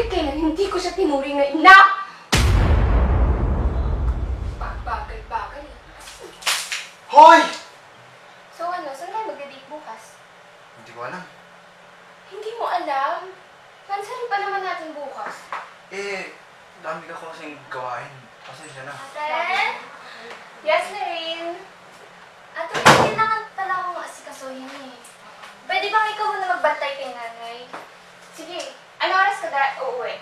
kahit kailan hindi ko siya tinuring na ina! Bagal-bagal. Hoy! So ano, saan tayo mag-date bukas? Hindi ko alam. Hindi mo alam. Pansarin pa naman natin bukas. Eh, dami ka ko kasing gawain. Pasensya na. Ate? Yes, Lorraine? Ate, may kailangan pala akong asikasuhin eh. Pwede bang ikaw muna magbantay kay nanay? Sige. Ano oras ka da uuwi?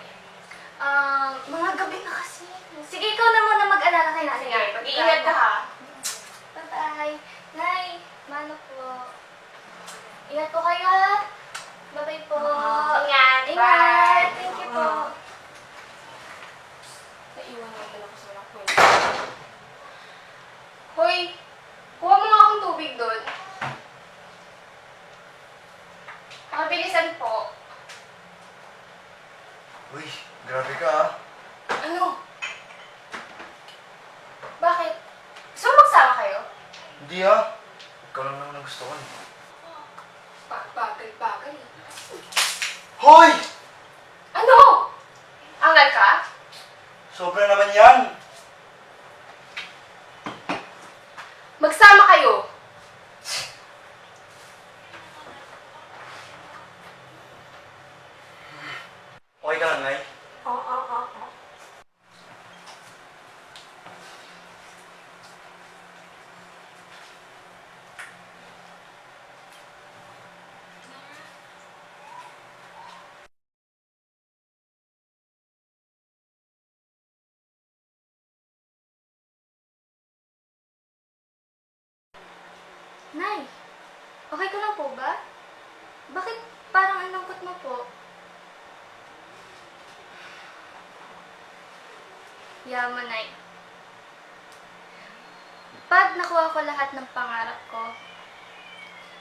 Um, mga gabi na kasi. Sige, ikaw na muna mag-alala kay nanay. Sige, mag-iingat ka ha. Bye-bye. Nay, mano po. Ingat po kayo ha. Bye-bye po. Ingat. Ingat. Bye. Thank you po. Naiwan naman ako sa walang kwento. Hoy, kuha mo nga akong tubig doon. Pakabilisan po. Uy, grabe ka ah. Ano? Bakit? Gusto mo magsama kayo? Hindi ah. Ikaw lang naman ang gusto ko. eh. Bagal-bagal eh. Hoy! Ano? Angal ka? Sobra naman yan! Magsama kayo. Okay ka lang, Nay? Oo, oo, oo. Nay, okay ka lang po ba? Bakit parang ang lungkot mo po? Yaman, Nay. Pag nakuha ko lahat ng pangarap ko,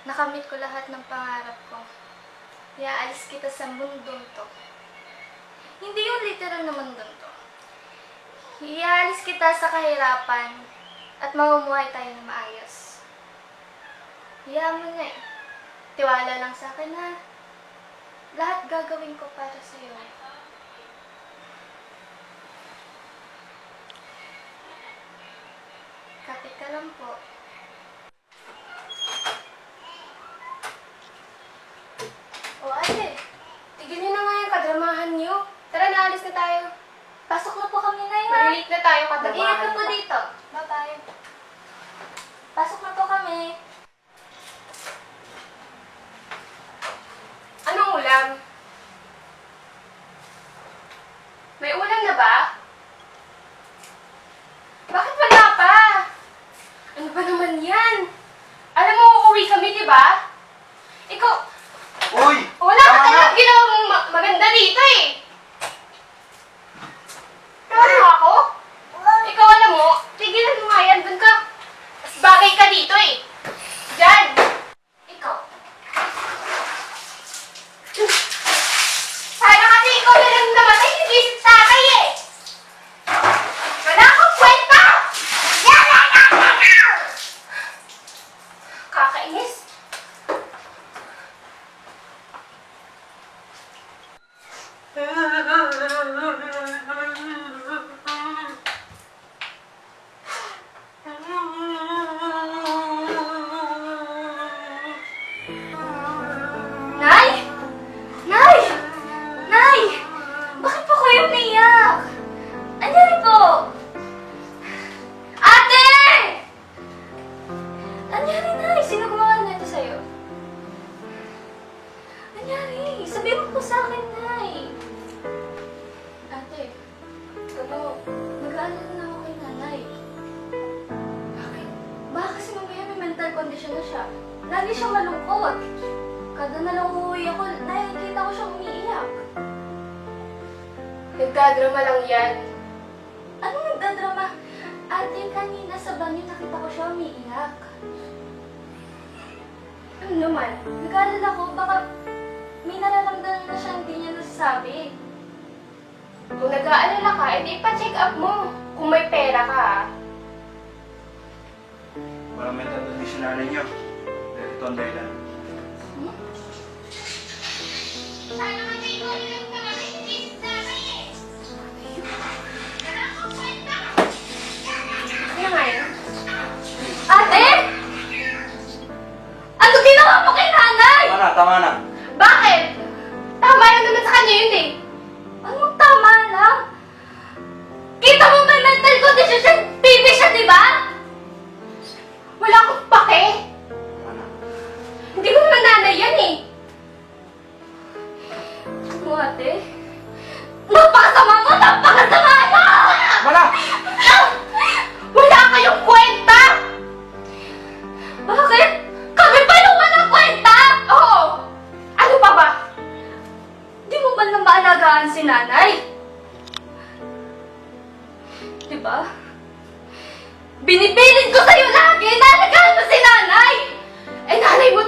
nakamit ko lahat ng pangarap ko, iaalis kita sa mundong to. Hindi yung literal na mundong to. Iaalis kita sa kahirapan at mamumuhay tayo na maayos. Mo na eh. Tiwala lang sa akin ha. Lahat gagawin ko para sa'yo. Kapit ka lang po. O ate, tigil niyo na nga yung kadramahan niyo. Tara, naalis na tayo. Pasok na po kami na Malilate na tayo Mag-ingat kadramahan. ka po dito. Bye-bye. Pasok na po kami. Anong ulam? May ulam na ba? Bakit wala pa? Ano ba naman yan? Alam mo, uuwi kami, di ba? Ikaw, Uy! wala ka talagang ginawa mong ma- maganda dito eh. Lagi siyang malungkot. Kada na lang uuwi ako, nakikita ko siyang umiiyak. Nagdadrama lang yan. Anong nagdadrama? Ate, kanina sa banyo nakita ko siya umiiyak. Ano naman? Nag-alala ko, baka may nararamdaman na siya hindi niya nasasabi. Kung nag-aalala ka, edi pa-check up mo. Kung may pera ka. ah. Walang mental condition na Tonda ilan. Ano nga yun? Ate! Ano ginawa mo kay nanay? Tama na, tama na. Bakit? Tama lang naman sa kanya yun eh. Anong tama lang? Kita mo may mental condition siya, baby siya, di ba? Wala akong pake. Hindi ko naman nanay yan eh. Ano ate?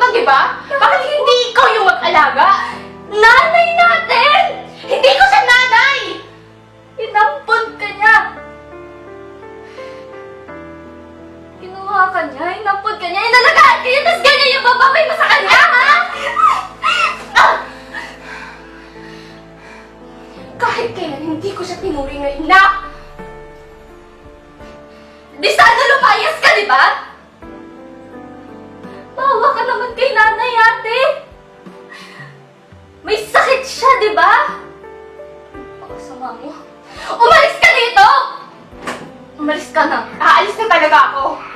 To, di ba? Bakit hindi ikaw yung mag-alaga? Nanay natin! Hindi ko siya nanay! Inampon ka niya! Kinuha ka niya, inampon ka niya, inalagaan ka niya, tapos ate. May sakit siya, di ba? Pakasama mo. Umalis ka dito! Umalis ka na. Aalis na talaga ako.